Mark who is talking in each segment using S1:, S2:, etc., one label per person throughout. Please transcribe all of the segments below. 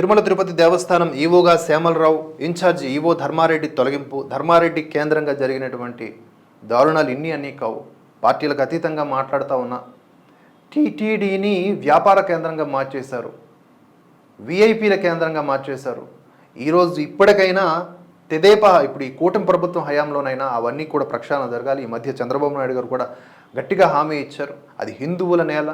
S1: తిరుమల తిరుపతి దేవస్థానం ఈవోగా Shyamalarao in-charge EO Dharmareddy తొలగింపు ధర్మారెడ్డి కేంద్రంగా జరిగినటువంటి దారుణాలు ఇన్ని అన్నీ కావు. పార్టీలకు అతీతంగా మాట్లాడుతూ ఉన్నా. టీటీడీని వ్యాపార కేంద్రంగా మార్చేశారు. విఐపీల కేంద్రంగా మార్చేశారు. ఈరోజు ఇప్పటికైనా తెదేపా ఇప్పుడు ఈ కూటమి ప్రభుత్వం హయాంలోనైనా అవన్నీ కూడా ప్రక్షాళన జరగాలి. ఈ మధ్య చంద్రబాబు నాయుడు గారు కూడా గట్టిగా హామీ ఇచ్చారు. అది హిందువుల నేల.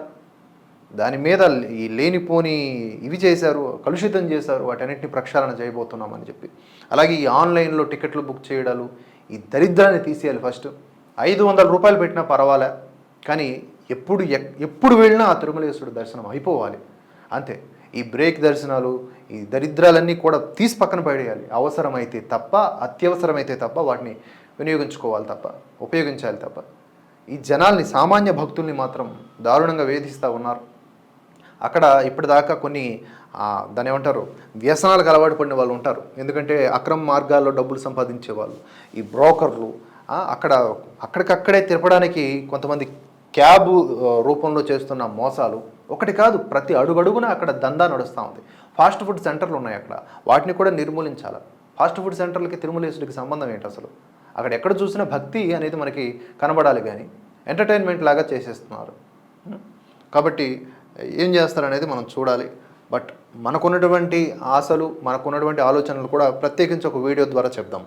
S1: దాని మీద ఈ లేనిపోని ఇవి చేశారు కలుషితం చేశారు వాటన్నిటిని ప్రక్షాళన చేయబోతున్నామని చెప్పి. అలాగే ఈ ఆన్లైన్లో టికెట్లు బుక్ చేయడాలు ఈ దరిద్రాన్ని తీసేయాలి ఫస్ట్. ఐదు వందల రూపాయలు పెట్టినా పర్వాలే కానీ ఎప్పుడు ఎక్- ఎప్పుడు వెళ్ళినా ఆ తిరుమలేశ్వరుడు దర్శనం అయిపోవాలి. అంతే. ఈ బ్రేక్ దర్శనాలు ఈ దరిద్రాలన్నీ కూడా తీసి పక్కన పడేయాలి. అవసరమైతే తప్ప అత్యవసరమైతే తప్ప వాటిని వినియోగించుకోవాలి తప్ప ఉపయోగించాలి తప్ప. ఈ జనాల్ని సామాన్య భక్తుల్ని మాత్రం దారుణంగా వేధిస్తూ ఉన్నారు. అక్కడ ఇప్పటిదాకా కొన్ని దాని దాన్ని ఏమంటారు వ్యసనాలకు అలవాటు పడిన వాళ్ళు ఉంటారు. ఎందుకంటే అక్రమ మార్గాల్లో డబ్బులు సంపాదించే వాళ్ళు ఈ బ్రోకర్లు అక్కడ అక్కడికక్కడే తిరపడానికి కొంతమంది క్యాబ్ రూపంలో చేస్తున్న మోసాలు ఒకటి కాదు ప్రతి అడుగడుగున అక్కడ దందా నడుస్తూ ఉంది. ఫాస్ట్ ఫుడ్ సెంటర్లు ఉన్నాయి అక్కడ. వాటిని కూడా నిర్మూలించాలి. ఫాస్ట్ ఫుడ్ సెంటర్లకి తిరుమలేశుడికి సంబంధం ఏంటి అసలు? అక్కడ ఎక్కడ చూసినా భక్తి అనేది మనకి కనబడాలి కానీ ఎంటర్టైన్మెంట్ లాగా చేసేస్తున్నారు. కాబట్టి ఏం చేస్తారనేది మనం చూడాలి. బట్ మనకున్నటువంటి ఆశలు మనకున్నటువంటి ఆలోచనలు కూడా ప్రత్యేకించి ఒక వీడియో ద్వారా చెప్దాం.